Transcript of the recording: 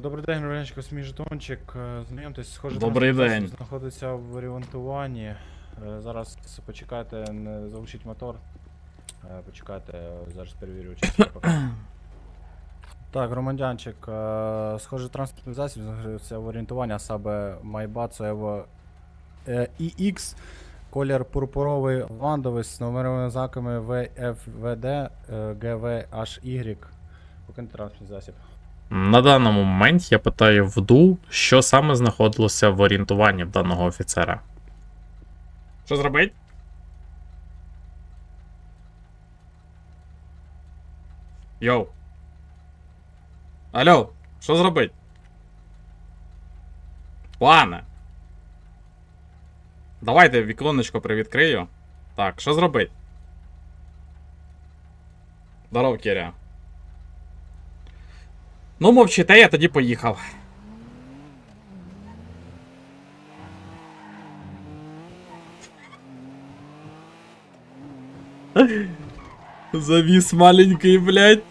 Добрий день, ось мій жетончик. Е, Знайомтесь, схоже, Добрий транспортний день. знаходиться в орієнтуванні. Е, Зараз почекайте, не заглушіть мотор. Е, Почекайте, зараз перевірю чесно. Так, громадянчик, схоже, транспортний засіб знаходиться в орієнтуванні, а саме е, EX, колір пурпуровий ландовий з номеровими знаками VFVD, GVHY. Покиньте транспортний засіб. На даному моменті я питаю вду, що саме знаходилося в орієнтуванні в даного офіцера. Що зробить? Йоу. Алло, що зробить? Пане. Давайте віконечко привідкрию. Так, що зробить? Здоров, Кіря. Ну, мовчите, я тоді поїхав. Завіс маленький, блядь.